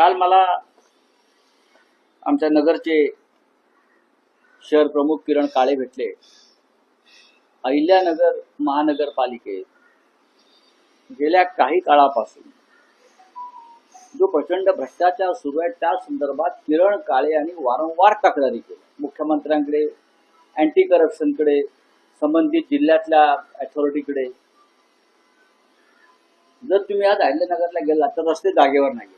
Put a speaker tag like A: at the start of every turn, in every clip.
A: काल मला आमच्या नगरचे शहर प्रमुख किरण काळे भेटले. अहिल्यानगर महानगरपालिकेत. गेल्या काही काळापासून जो प्रचंड भ्रष्टाचार सुरू आहे त्या संदर्भात किरण काळे यांनी वारंवार तक्रारी केल्या मुख्यमंत्र्यांकडे अँटी करप्शनकडे संबंधित जिल्ह्यातल्या अथॉरिटीकडे जर तुम्ही आज अहिल्यानगरला गेलात तर रस्ते जागेवर नाही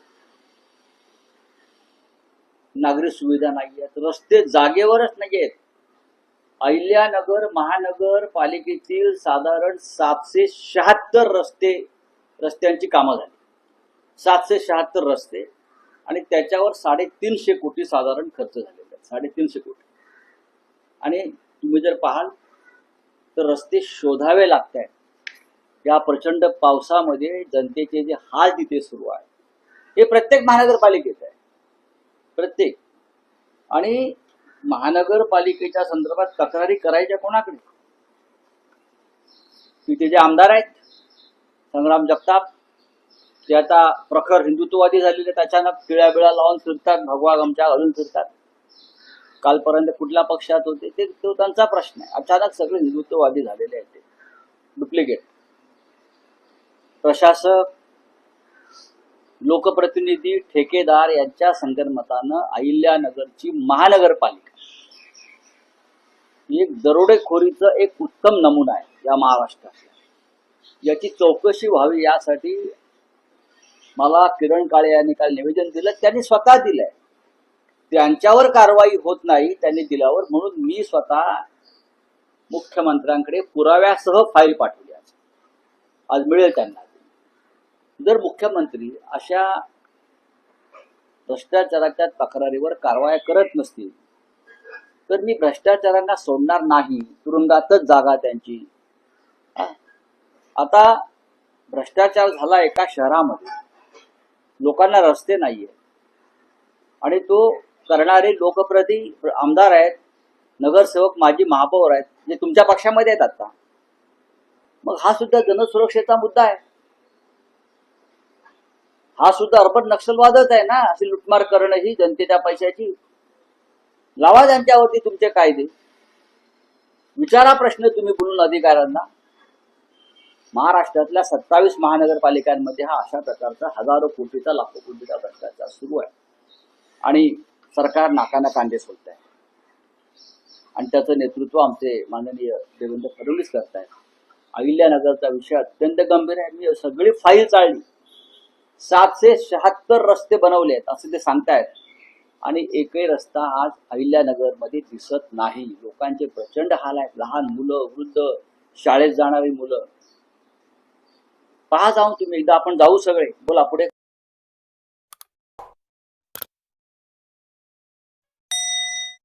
A: नागरी सुविधा नाही आहेत रस्ते जागेवरच नाही आहेत अहिल्यानगर महानगर पालिकेतील साधारण सातशे शहात्तर रस्ते रस्त्यांची कामं झाली. सातशे शहात्तर रस्ते आणि त्याच्यावर साडेतीनशे कोटी साधारण खर्च झालेले आहेत. साडेतीनशे कोटी. आणि तुम्ही जर पाहाल तर रस्ते शोधावे लागत आहेत या प्रचंड पावसामध्ये जनतेचे जे हाल तिथे सुरू आहे हे प्रत्येक महानगरपालिकेत आहे. प्रत्येक. आणि महानगरपालिकेच्या संदर्भात तक्रारी करायच्या कोणाकडे? तिथे जे आमदार आहेत संग्राम जगताप ते आता प्रखर हिंदुत्ववादी झालेले अचानक पिळ्या बिळा लावून फिरतात भगवा गमच्या घालून फिरतात. कालपर्यंत कुठल्या पक्षात होते ते तो त्यांचा प्रश्न आहे. अचानक सगळे हिंदुत्ववादी झालेले आहेत ते. डुप्लिकेट. प्रशासक लोकप्रतिनिधी ठेकेदार यांच्या संगनमतानं अहिल्यानगरची महानगरपालिका. एक दरोडेखोरीचं एक उत्तम नमुना आहे या महाराष्ट्रात याची चौकशी व्हावी यासाठी मला किरण काळे यांनी काल निवेदन दिलं. त्यांनी स्वतः दिलंय. त्यांच्यावर कारवाई होत नाही त्यांनी दिल्यावर. म्हणून मी स्वतः मुख्यमंत्र्यांकडे पुराव्यासह फाईल पाठवली आज मिळेल त्यांना. जर मुख्यमंत्री अशा भ्रष्टाचाराच्या तक्रारीवर कारवाया करत नसतील तर मी भ्रष्टाचारांना सोडणार नाही तुरुंगातच जागा त्यांची. आता भ्रष्टाचार झाला एका शहरामध्ये. लोकांना रस्ते नाहीये. आणि तो करणारे लोकप्रती आमदार आहेत नगरसेवक माजी महापौर आहेत जे तुमच्या पक्षामध्ये आहेत आता. मग हा सुद्धा जनसुरक्षेचा मुद्दा आहे. हा सुद्धा अर्बन नक्षलवादच आहे ना? अशी लुटमार करणं ही जनतेच्या पैशाची लावा त्यांच्यावरती तुमचे कायदे. विचारा प्रश्न तुम्ही बोलून अधिकाऱ्यांना. महाराष्ट्रातल्या सत्तावीस महानगरपालिकांमध्ये हा अशा प्रकारचा हजारो कोटीचा लाखो कोटीचा भ्रष्टाचार सुरू आहे. आणि सरकार नाकाना कांदे सोडत आहे आणि त्याचं नेतृत्व आमचे माननीय देवेंद्र फडणवीस करत अहिल्यानगरचा विषय अत्यंत गंभीर आहे. मी सगळी फाईल चाळली. सातशे शहात्तर रस्ते बनवले आहेत असं ते सांगतायत. आणि एकही रस्ता आज अहिल्यानगरमध्ये दिसत नाही. लोकांचे प्रचंड हाल आहेत. लहान मुलं वृद्ध शाळेत जाणारी मुलं. पहा जाऊन तुम्ही. एकदा आपण जाऊ सगळे. बोला पुढे.